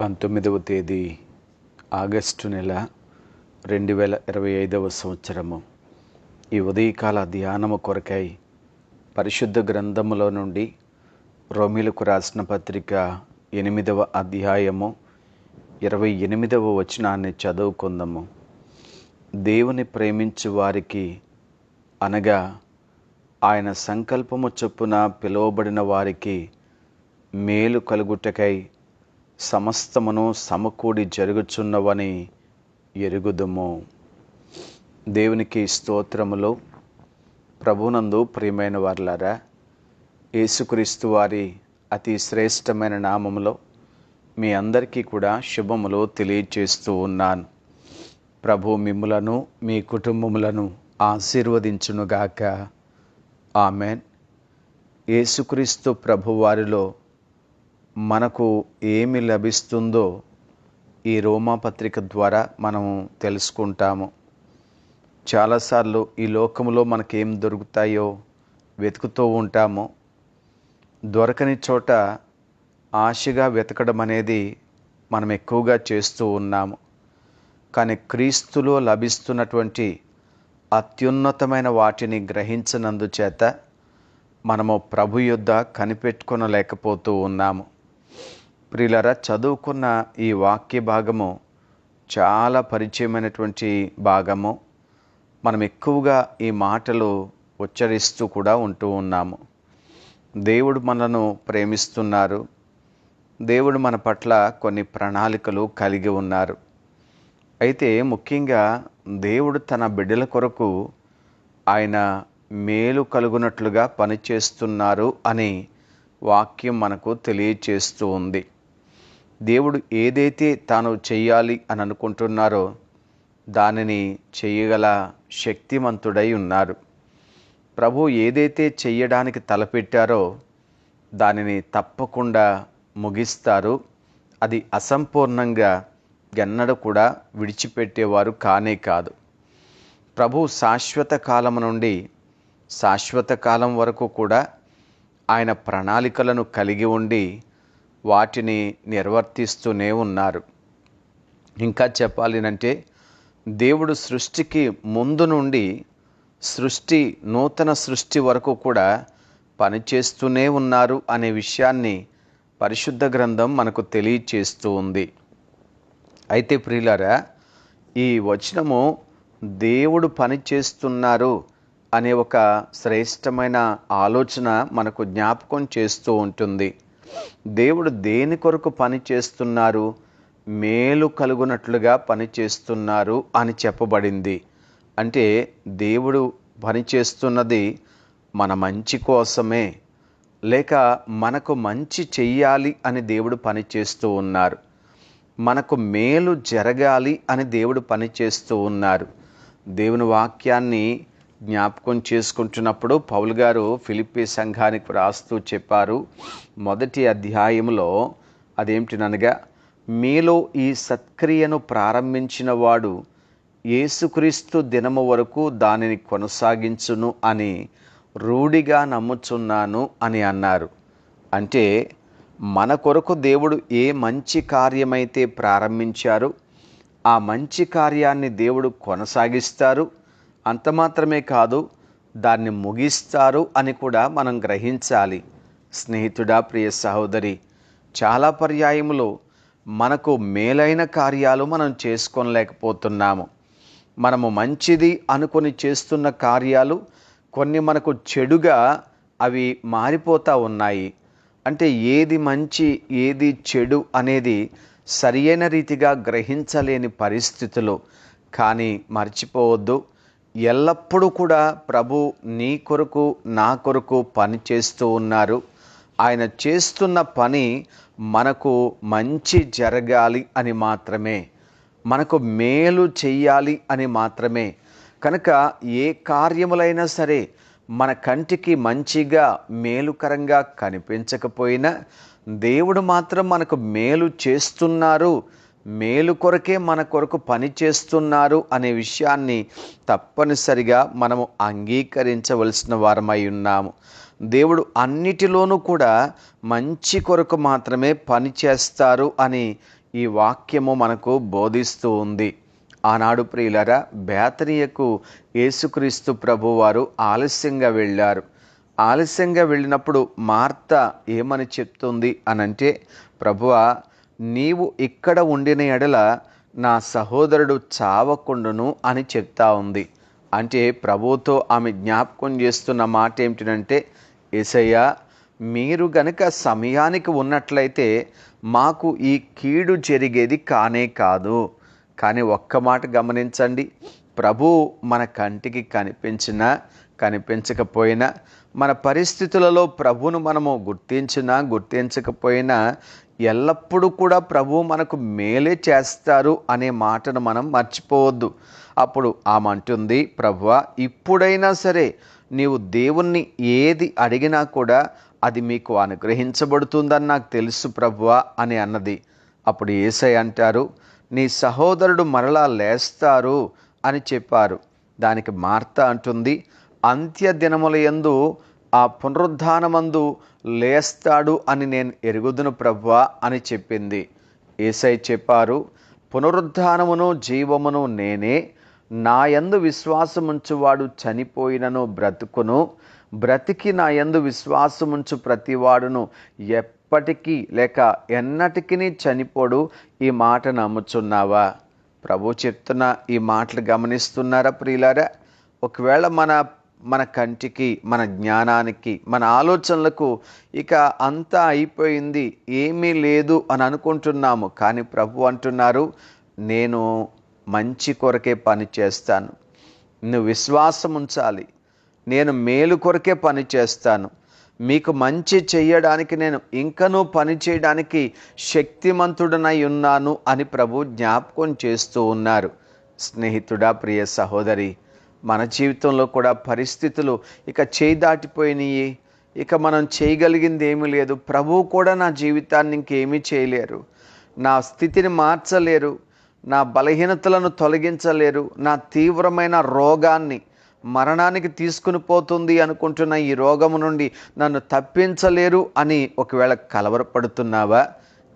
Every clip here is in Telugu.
పంతొమ్మిదవ తేదీ ఆగస్టు నెల రెండు వేల ఇరవై ఐదవ సంవత్సరము. ఈ ఉదయకాల ధ్యానము కొరకై పరిశుద్ధ గ్రంథములో నుండి రోమిలకు రాసిన పత్రిక ఎనిమిదవ అధ్యాయము ఇరవై ఎనిమిదవ వచనాన్ని చదువుకుందాము. దేవుని ప్రేమించు వారికి అనగా ఆయన సంకల్పము చొప్పున పిలువబడిన వారికి మేలు కలుగుటకై సమస్తమును సమకూడి జరుగుచున్నవని ఎరుగుదుము. దేవునికి స్తోత్రములు. ప్రభునందు ప్రియమైన వారులారా యేసుక్రీస్తు వారి అతి శ్రేష్టమైన నామములో మీ అందరికీ కూడా శుభములు తెలియచేస్తూ ఉన్నాను. ప్రభు మిమ్ములను మీ కుటుంబములను ఆశీర్వదించునుగాక. ఆమెన్. యేసుక్రీస్తు ప్రభువారిలో మనకు ఏమి లభిస్తుందో ఈ రోమాపత్రిక ద్వారా మనము తెలుసుకుంటాము. చాలాసార్లు ఈ లోకంలో మనకేం దొరుకుతాయో వెతుకుతూ ఉంటాము. దొరకని చోట ఆశగా వెతకడం అనేది మనం ఎక్కువగా చేస్తూ ఉన్నాము. కానీ క్రీస్తులో లభిస్తున్నటువంటి అత్యున్నతమైన వాటిని గ్రహించినందుచేత మనము ప్రభు యుద్ధ కనిపెట్టుకొనలేకపోతూ ఉన్నాము. ప్రియులరా చదువుకున్న ఈ వాక్య భాగము చాలా పరిచయమైనటువంటి భాగము. మనం ఎక్కువగా ఈ మాటలు ఉచ్చరిస్తూ కూడా ఉంటూ ఉన్నాము. దేవుడు మనను ప్రేమిస్తున్నారు. దేవుడు మన పట్ల కొన్ని ప్రణాళికలు కలిగి ఉన్నారు. అయితే ముఖ్యంగా దేవుడు తన బిడ్డల కొరకు ఆయన మేలు కలుగునట్లుగా పనిచేస్తున్నారు అని వాక్యం మనకు తెలియచేస్తూ ఉంది. దేవుడు ఏదైతే తాను చేయాలి అని అనుకుంటున్నారో దానిని చేయగల శక్తిమంతుడై ఉన్నారు. ప్రభు ఏదైతే చెయ్యడానికి తలపెట్టారో దానిని తప్పకుండా ముగిస్తారు. అది అసంపూర్ణంగా ఎన్నడూ కూడా విడిచిపెట్టేవారు కానే కాదు. ప్రభు శాశ్వత కాలం నుండి శాశ్వత కాలం వరకు కూడా ఆయన ప్రణాళికలను కలిగి ఉండి వాటిని నిర్వర్తిస్తూనే ఉన్నారు ఇంకా చెప్పాలినంటే దేవుడు సృష్టికి ముందు నుండి సృష్టి నూతన సృష్టి వరకు కూడా పనిచేస్తూనే ఉన్నారు అనే విషయాన్ని పరిశుద్ధ గ్రంథం మనకు తెలియచేస్తూ ఉంది. అయితే ప్రియులారా ఈ వచనము దేవుడు పని చేస్తున్నారు అనే ఒక శ్రేష్టమైన ఆలోచన మనకు జ్ఞాపకం చేస్తూ ఉంటుంది. దేవుడు దేని కొరకు పని చేస్తున్నారు? మేలు కలుగునట్లుగా పని చేస్తున్నారు అని చెప్పబడింది. అంటే దేవుడు పని చేస్తున్నది మన మంచి కోసమే లేక మనకు మంచి చెయ్యాలి అని దేవుడు పని చేస్తూ ఉన్నారు. మనకు మేలు జరగాలి అని దేవుడు పని చేస్తూ ఉన్నారు. దేవుని వాక్యాన్ని జ్ఞాపకం చేసుకుంటున్నప్పుడు పౌల్ గారు ఫిలిప్పీ సంఘానికి రాస్తూ చెప్పారు. మొదటి అధ్యాయంలో అదేమిటిననగా మీలో ఈ సత్క్రియను ప్రారంభించిన వాడు యేసుక్రీస్తు దినము వరకు దానిని కొనసాగించును అని రూఢిగా నమ్ముచున్నాను అని అన్నారు. అంటే మన కొరకు దేవుడు ఏ మంచి కార్యమైతే ప్రారంభించారు ఆ మంచి కార్యాన్ని దేవుడు కొనసాగిస్తారు. అంత మాత్రమే కాదు దాన్ని ముగిస్తారు అని కూడా మనం గ్రహించాలి. స్నేహితుడా ప్రియ సహోదరి చాలా పర్యాయములు మనకు మేలైన కార్యాలు మనం చేసుకోలేకపోతున్నాము. మనము మంచిది అనుకొని చేస్తున్న కార్యాలు కొన్ని మనకు చెడుగా అవి మారిపోతూ ఉన్నాయి. అంటే ఏది మంచి ఏది చెడు అనేది సరియైన రీతిగా గ్రహించలేని పరిస్థితులు. కానీ మర్చిపోవద్దు ఎల్లప్పుడూ కూడా ప్రభు నీ కొరకు నా కొరకు పని చేస్తూ ఉన్నారు. ఆయన చేస్తున్న పని మనకు మంచి జరగాలి అని మాత్రమే. మనకు మేలు చెయ్యాలి అని మాత్రమే. కనుక ఏ కార్యములైనా సరే మన కంటికి మంచిగా మేలుకరంగా కనిపించకపోయినా దేవుడు మాత్రం మనకు మేలు చేస్తున్నారు. మేలు కొరకే మన కొరకు పని చేస్తున్నారు అనే విషయాన్ని తప్పనిసరిగా మనము అంగీకరించవలసిన వారమై ఉన్నాము. దేవుడు అన్నిటిలోనూ కూడా మంచి కొరకు మాత్రమే పని చేస్తారు అని ఈ వాక్యము మనకు బోధిస్తూ ఉంది. ఆనాడు ప్రియులరా బేతనీయకు యేసుక్రీస్తు ప్రభువారు ఆలస్యంగా వెళ్ళారు. ఆలస్యంగా వెళ్ళినప్పుడు మార్త ఏమని చెప్తుంది అనంటే ప్రభువా నీవు ఇక్కడ ఉండిన ఎడల నా సహోదరుడు చావకుండును అని చెప్తా ఉంది. అంటే ప్రభువుతో ఆమె జ్ఞాపకం చేస్తున్న మాట ఏమిటంటే ఏసయ్య మీరు గనక సమయానికి ఉన్నట్లయితే మాకు ఈ కీడు జరిగేది కానే కాదు. కానీ ఒక్క మాట గమనించండి. ప్రభు మన కంటికి కనిపించినా కనిపించకపోయినా మన పరిస్థితులలో ప్రభును మనము గుర్తించినా గుర్తించకపోయినా ఎల్లప్పుడూ కూడా ప్రభు మనకు మేలే చేస్తారు అనే మాటను మనం మర్చిపోవద్దు. అప్పుడు ఆమె అంటుంది ప్రభువ ఇప్పుడైనా సరే నీవు దేవుణ్ణి ఏది అడిగినా కూడా అది మీకు అనుగ్రహించబడుతుందని నాకు తెలుసు ప్రభువ అని అన్నది. అప్పుడు ఏసై అంటారు నీ సహోదరుడు మరలా లేస్తారు అని చెప్పారు. దానికి మార్త అంటుంది అంత్య దినముల యందు ఆ పునరుద్ధానమందు లేస్తాడు అని నేను ఎరుగుదును ప్రభువా అని చెప్పింది. ఏసై చెప్పారు పునరుద్ధానమును జీవమును నేనే నా యందు విశ్వాసముంచువాడు చనిపోయినను బ్రతుకును బ్రతికి నా యందు విశ్వాసముంచు ప్రతివాడును ఎప్పటికీ లేక ఎన్నటికీ చనిపోడు ఈ మాట నమ్ముచున్నావా? ప్రభు చెప్తున్న ఈ మాటలు గమనిస్తున్నారా ప్రియులారా? ఒకవేళ మన మన కంటికి మన జ్ఞానానికి మన ఆలోచనలకు ఇక అంతా అయిపోయింది ఏమీ లేదు అని అనుకుంటున్నాము. కానీ ప్రభు అంటున్నారు నేను మంచి కొరకే పని చేస్తాను. నువ్వు విశ్వాసం ఉంచాలి. నేను మేలు కొరకే పని చేస్తాను. మీకు మంచి చేయడానికి నేను ఇంకనూ పని చేయడానికి శక్తిమంతుడనై ఉన్నాను అని ప్రభు జ్ఞాపకం చేస్తూ ఉన్నారు. స్నేహితుడా ప్రియ సహోదరి మన జీవితంలో కూడా పరిస్థితులు ఇక చేయి దాటిపోయినాయి. ఇక మనం చేయగలిగింది ఏమీ లేదు. ప్రభువు కూడా నా జీవితాన్ని ఇంకేమీ చేయలేరు. నా స్థితిని మార్చలేరు. నా బలహీనతలను తొలగించలేరు. నా తీవ్రమైన రోగాన్ని మరణానికి తీసుకుని పోతుంది అనుకుంటున్న ఈ రోగము నుండి నన్ను తప్పించలేరు అని ఒకవేళ కలవరపడుతున్నావా?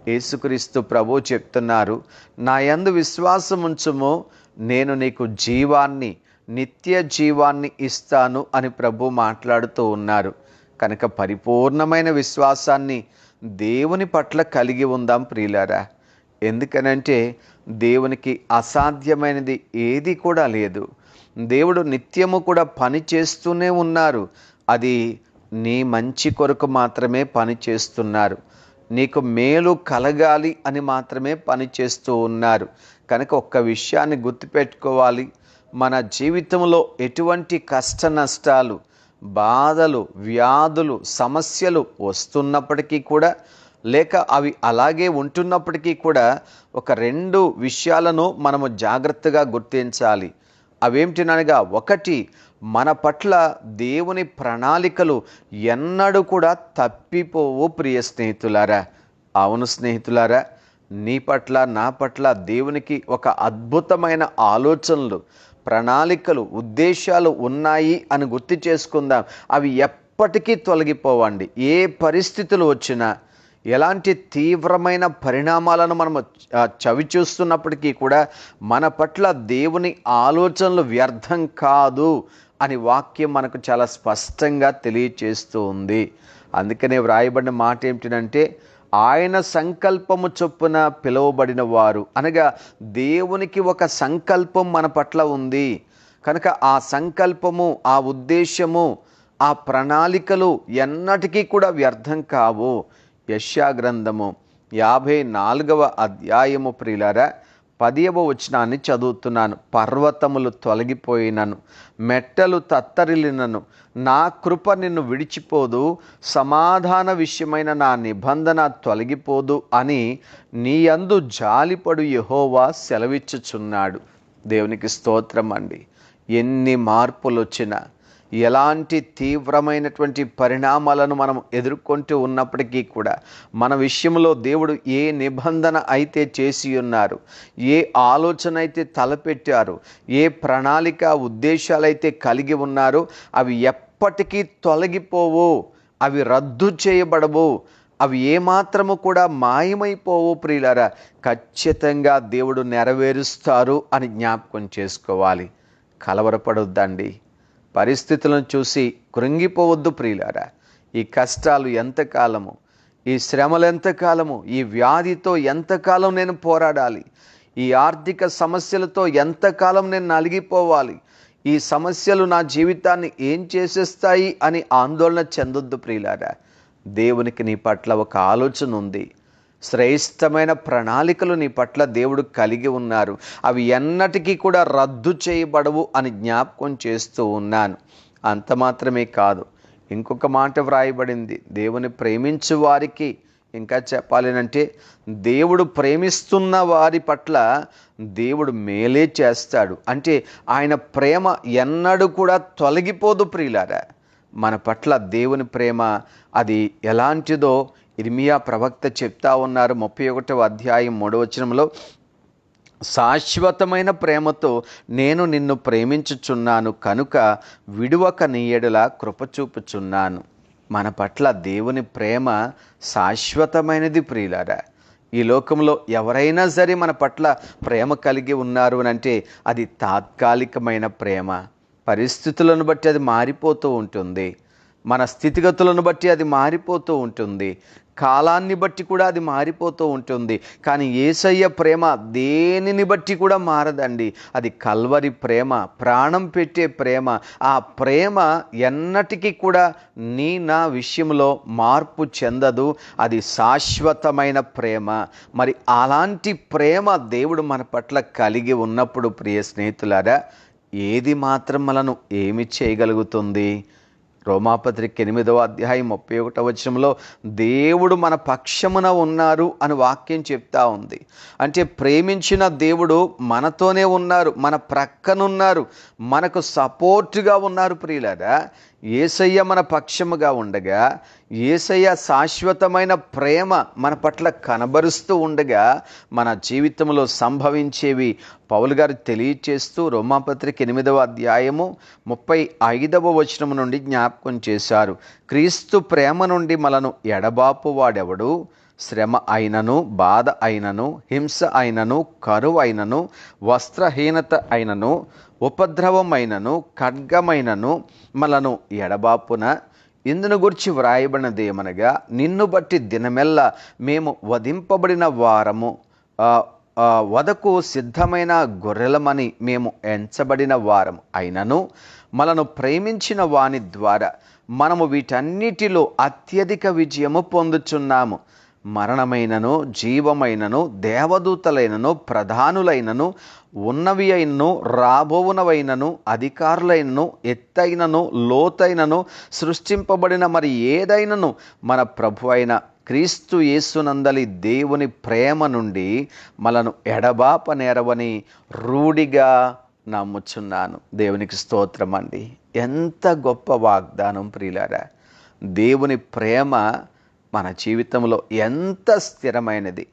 యేసుక్రీస్తు ప్రభు చెప్తున్నారు నా యందు విశ్వాసం ఉంచుము నేను నీకు జీవాన్ని నిత్య జీవాన్ని ఇస్తాను అని ప్రభు మాట్లాడుతూ ఉన్నారు. కనుక పరిపూర్ణమైన విశ్వాసాన్ని దేవుని పట్ల కలిగి ఉందాం ప్రియులారా. ఎందుకనంటే దేవునికి అసాధ్యమైనది ఏది కూడా లేదు. దేవుడు నిత్యము కూడా పని చేస్తూనే ఉన్నారు. అది నీ మంచి కొరకు మాత్రమే పని చేస్తున్నారు. నీకు మేలు కలగాలి అని మాత్రమే పని చేస్తూ ఉన్నారు. కనుక ఒక్క విషయాన్ని గుర్తుపెట్టుకోవాలి. మన జీవితంలో ఎటువంటి కష్ట నష్టాలు బాధలు వ్యాధులు సమస్యలు వస్తున్నప్పటికీ కూడా లేక అవి అలాగే ఉంటున్నప్పటికీ కూడా ఒక రెండు విషయాలను మనము జాగ్రత్తగా గుర్తించాలి. అవేమిటినగా ఒకటి మన పట్ల దేవుని ప్రణాళికలు ఎన్నడూ కూడా తప్పిపోవు ప్రియ స్నేహితులారా. అవును స్నేహితులారా నీ పట్ల నా పట్ల దేవునికి ఒక అద్భుతమైన ఆలోచనలు ప్రణాళికలు ఉద్దేశాలు ఉన్నాయి అని గుర్తు చేసుకుందాం. అవి ఎప్పటికీ తొలగిపోవండి. ఏ పరిస్థితులు వచ్చినా ఎలాంటి తీవ్రమైన పరిణామాలను మనము చవి చూస్తున్నప్పటికీ కూడా మన పట్ల దేవుని ఆలోచనలు వ్యర్థం కాదు అని వాక్యం మనకు చాలా స్పష్టంగా తెలియచేస్తూ ఉంది. అందుకనే వ్రాయబడిన మాట ఏమిటంటే ఆయన సంకల్పము చొప్పున పిలువబడిన వారు. అనగా దేవునికి ఒక సంకల్పం మన పట్ల ఉంది. కనుక ఆ సంకల్పము ఆ ఉద్దేశము ఆ ప్రణాళికలు ఎన్నటికీ కూడా వ్యర్థం కావు. యశ్యా గ్రంథము యాభై నాలుగవ అధ్యాయము ప్రియులారా పదియవ వచనాన్ని చదువుతున్నాను. పర్వతములు తొలగిపోయినను మెట్టలు తత్తరిలినను నా కృప నిన్ను విడిచిపోదు సమాధాన విషయమైన నా నిబంధన తొలగిపోదు అని నీ యందు జాలిపడు యహోవా సెలవిచ్చుచున్నాడు. దేవునికి స్తోత్రం అండి ఎన్ని మార్పులు వచ్చినా ఎలాంటి తీవ్రమైనటువంటి పరిణామాలను మనం ఎదుర్కొంటూ ఉన్నప్పటికీ కూడా మన విషయంలో దేవుడు ఏ నిబంధన అయితే చేసి ఉన్నారు ఏ ఆలోచన అయితే తలపెట్టారు ఏ ప్రణాళిక ఉద్దేశాలైతే కలిగి ఉన్నారో అవి ఎప్పటికీ తొలగిపోవు అవి రద్దు చేయబడవు అవి ఏమాత్రము కూడా మాయమైపోవు ప్రియులారా. ఖచ్చితంగా దేవుడు నెరవేరుస్తారు అని జ్ఞాపకం చేసుకోవాలి. కలవరపడొద్దండి. పరిస్థితులను చూసి కృంగిపోవద్దు ప్రియులారా. ఈ కష్టాలు ఎంతకాలము? ఈ శ్రమలు ఎంతకాలము? ఈ వ్యాధితో ఎంతకాలం నేను పోరాడాలి? ఈ ఆర్థిక సమస్యలతో ఎంతకాలం నేను నలిగిపోవాలి? ఈ సమస్యలు నా జీవితాన్ని ఏం చేసేస్తాయి అని ఆందోళన చెందొద్దు ప్రియులారా. దేవునికి నీ పట్ల ఒక ఆలోచన ఉంది. శ్రేష్టమైన ప్రణాళికలు నీ పట్ల దేవుడు కలిగి ఉన్నారు. అవి ఎన్నటికీ కూడా రద్దు చేయబడవు అని జ్ఞాపకం చేస్తూ ఉన్నాను. అంత మాత్రమే కాదు ఇంకొక మాట వ్రాయబడింది. దేవుని ప్రేమించు వారికి ఇంకా చెప్పాలి అంటే దేవుడు ప్రేమిస్తున్న వారి పట్ల దేవుడు మేలే చేస్తాడు. అంటే ఆయన ప్రేమ ఎన్నడూ కూడా తొలగిపోదు ప్రియులారా. మన పట్ల దేవుని ప్రేమ అది ఎలాంటిదో ఇర్మియా ప్రవక్త చెప్తా ఉన్నారు ముప్పై ఒకటవ అధ్యాయం మూడవచనంలో శాశ్వతమైన ప్రేమతో నేను నిన్ను ప్రేమించుచున్నాను కనుక విడువక నీయడులా కృపచూపుచున్నాను కృప చూపుచున్నాను. మన పట్ల దేవుని ప్రేమ శాశ్వతమైనది ప్రియులారా. ఈ లోకంలో ఎవరైనా సరే మన పట్ల ప్రేమ కలిగి ఉన్నారు అని అంటే అది తాత్కాలికమైన ప్రేమ. పరిస్థితులను బట్టి అది మారిపోతూ ఉంటుంది. మన స్థితిగతులను బట్టి అది మారిపోతూ ఉంటుంది. కాలాన్ని బట్టి కూడా అది మారిపోతూ ఉంటుంది. కానీ ఏసయ్య ప్రేమ దేనిని బట్టి కూడా మారదండి. అది కల్వరి ప్రేమ ప్రాణం పెట్టే ప్రేమ. ఆ ప్రేమ ఎన్నటికీ కూడా నీ నా విషయంలో మార్పు చెందదు. అది శాశ్వతమైన ప్రేమ. మరి అలాంటి ప్రేమ దేవుడు మన పట్ల కలిగి ఉన్నప్పుడు ప్రియ స్నేహితులారా ఏది మాత్రం మనను ఏమి చేయగలుగుతుంది? రోమాపత్రిక ఎనిమిదవ అధ్యాయం ముప్పై ఒకటవ వచనంలో దేవుడు మన పక్షమున ఉన్నారు అని వాక్యం చెప్తా ఉంది. అంటే ప్రేమించిన దేవుడు మనతోనే ఉన్నారు మన ప్రక్కనున్నారు మనకు సపోర్టుగా ఉన్నారు ప్రియులారా. ఏసయ్య మన పక్షముగా ఉండగా ఏసయ్య శాశ్వతమైన ప్రేమ మన పట్ల కనబరుస్తూ ఉండగా మన జీవితంలో సంభవించేవి పౌలు గారు తెలియచేస్తూ రోమాపత్రిక ఎనిమిదవ అధ్యాయము ముప్పై ఐదవ వచనం నుండి జ్ఞాపకం చేశారు. క్రీస్తు ప్రేమ నుండి మనను ఎడబాపు వాడెవడు శ్రమ అయినను బాధ అయినను హింస అయినను కరువు అయినను వస్త్రహీనత అయినను ఉపద్రవమైనను ఖడ్గమైనను మనను ఎడబాపున ఇందును గురించి వ్రాయబడినది ఏమనగా నిన్ను బట్టి దినమెల్ల మేము వధింపబడిన వారము వదకు సిద్ధమైన గొర్రెలమని మేము ఎంచబడిన వారం అయినను మనను ప్రేమించిన వాని ద్వారా మనము వీటన్నిటిలో అత్యధిక విజయము పొందుచున్నాము. మరణమైనను జీవమైనను దేవదూతలైనను ప్రధానులైనను ఉన్నవి అయినను రాబోవునవైనను అధికారులైనను ఎత్తైనను లోతైనను సృష్టింపబడిన మరి ఏదైనను మన ప్రభు అయిన క్రీస్తు యేసునందలి దేవుని ప్రేమ నుండి మనను ఎడబాప నేరవని రూఢిగా నమ్ముచున్నాను. దేవునికి స్తోత్రం అండి ఎంత గొప్ప వాగ్దానం ప్రియులారా. దేవుని ప్రేమ మన జీవితంలో ఎంత స్థిరమైనది.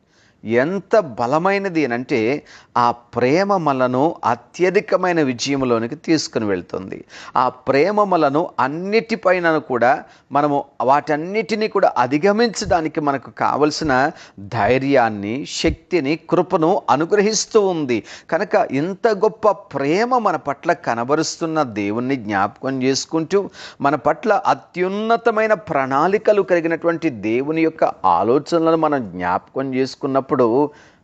ఎంత బలమైనది అంటే ఆ ప్రేమ మనను అత్యధికమైన విజయంలోనికి తీసుకుని వెళ్తుంది. ఆ ప్రేమ మనను అన్నిటిపైన కూడా మనము వాటన్నిటినీ కూడా అధిగమించడానికి మనకు కావలసిన ధైర్యాన్ని శక్తిని కృపను అనుగ్రహిస్తూ ఉంది. కనుక ఇంత గొప్ప ప్రేమ మన పట్ల కనబరుస్తున్న దేవుణ్ణి జ్ఞాపకం చేసుకుంటూ మన పట్ల అత్యున్నతమైన ప్రణాళికలు కలిగినటువంటి దేవుని యొక్క ఆలోచనలను మనం జ్ఞాపకం చేసుకున్నప్పుడు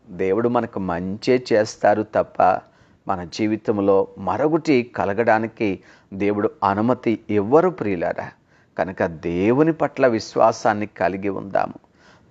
దేవుడు మనకు మంచే చేస్తారు తప్ప మన జీవితంలో మరొకటి కలగడానికి దేవుడు అనుమతి ఇవ్వరు ప్రియులారా? కనుక దేవుని పట్ల విశ్వాసాన్ని కలిగి ఉందాము.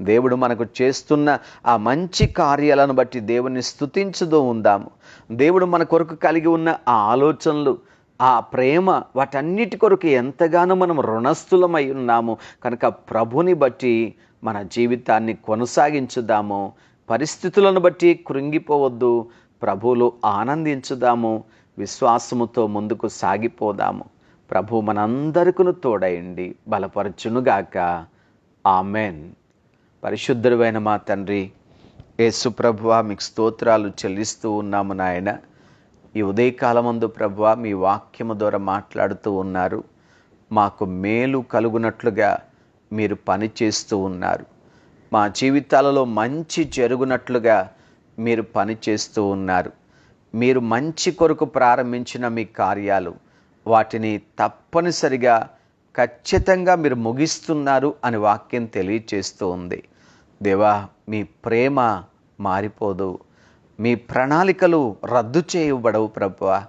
దేవుడు మనకు చేస్తున్న ఆ మంచి కార్యాలను బట్టి దేవుని స్థుతించుతూ ఉందాము. దేవుడు మన కొరకు కలిగి ఉన్న ఆ ఆలోచనలు ఆ ప్రేమ వాటన్నిటి కొరకు ఎంతగానో మనం రుణస్థులమై ఉన్నాము. కనుక ప్రభుని బట్టి మన జీవితాన్ని కొనసాగించుదాము. పరిస్థితులను బట్టి కృంగిపోవద్దు. ప్రభువులో ఆనందించుదాము. విశ్వాసముతో ముందుకు సాగిపోదాము. ప్రభు మనందరికును తోడయండి. బలపరచునుగాక. ఆమెన్. పరిశుద్ధుడైన మా తండ్రి యేసు ప్రభువ మీకు స్తోత్రాలు చెల్లిస్తూ ఉన్నాము నాయన. ఈ ఉదయకాలమందు ప్రభువ మీ వాక్యము ద్వారా మాట్లాడుతూ ఉన్నారు. మాకు మేలు కలుగునట్లుగా మీరు పని చేస్తూ ఉన్నారు. మా జీవితాలలో మంచి జరుగునట్లుగా మీరు పని చేస్తూ ఉన్నారు. మీరు మంచి కొరకు ప్రారంభించిన మీ కార్యాలు వాటిని తప్పనిసరిగా ఖచ్చితంగా మీరు ముగిస్తున్నారు అని వాక్యం తెలియచేస్తూ ఉంది. దేవా మీ ప్రేమ మారిపోదు. మీ ప్రణాళికలు రద్దు చేయబడవు ప్రభువా.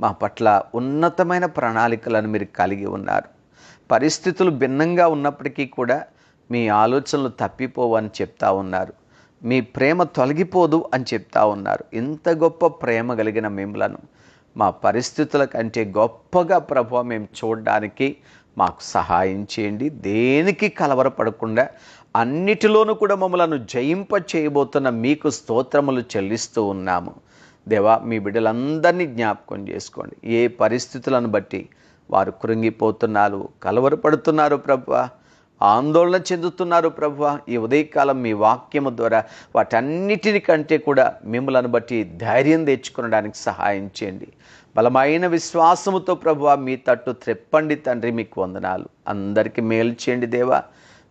మా పట్ల ఉన్నతమైన ప్రణాళికలను మీరు కలిగి ఉన్నారు. పరిస్థితులు భిన్నంగా ఉన్నప్పటికీ కూడా మీ ఆలోచనలు తప్పిపోవు అని చెప్తా ఉన్నారు. మీ ప్రేమ తొలగిపోదు అని చెప్తా ఉన్నారు. ఇంత గొప్ప ప్రేమ కలిగిన మిమ్మలను మా పరిస్థితుల కంటే గొప్పగా ప్రభు మేము చూడడానికి మాకు సహాయం చేయండి. దేనికి కలవరపడకుండా అన్నిటిలోనూ కూడా మమ్మలను జయింప చేయబోతున్న మీకు స్తోత్రములు చెల్లిస్తూ ఉన్నాము. దేవా మీ బిడ్డలందరినీ జ్ఞాపకం చేసుకోండి. ఏ పరిస్థితులను బట్టి వారు కృంగిపోతున్నారు కలవరపడుతున్నారు ప్రభు? ఆందోళన చెందుతున్నారు ప్రభు ఈ ఉదయకాలం మీ వాక్యము ద్వారా వాటన్నిటిని కంటే కూడా మిమ్మలను బట్టి ధైర్యం తెచ్చుకునడానికి సహాయం చేయండి. బలమైన విశ్వాసముతో ప్రభు మీ తట్టు త్రెప్పండి తండ్రి మీకు వందనాలు. అందరికీ మేలు చేయండి దేవా.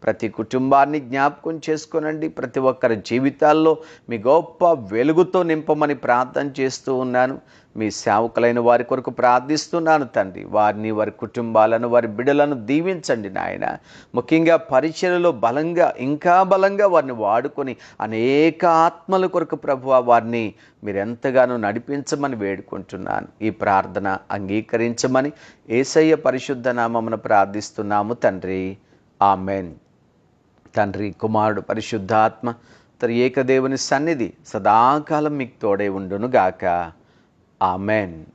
ప్రతి కుటుంబాన్ని జ్ఞాపకం చేసుకోనండి. ప్రతి ఒక్కరి జీవితాల్లో మీ గొప్ప వెలుగుతో నింపమని ప్రార్థన చేస్తూ ఉన్నాను. మీ సేవకులైన వారి కొరకు ప్రార్థిస్తున్నాను తండ్రి. వారిని వారి కుటుంబాలను వారి బిడలను దీవించండి నాయన. ముఖ్యంగా పరిచయలో బలంగా ఇంకా బలంగా వారిని వాడుకొని అనేక ఆత్మల కొరకు ప్రభు వారిని మీరు ఎంతగానో నడిపించమని వేడుకుంటున్నాను. ఈ ప్రార్థన అంగీకరించమని ఏసయ్య పరిశుద్ధ నామమును ప్రార్థిస్తున్నాము తండ్రి. ఆమెన్. తండ్రి కుమారుడు పరిశుద్ధాత్మ తరి ఏకదేవుని సన్నిధి సదాకాలం మీకు తోడే ఉండునుగాక. ఆమెన్.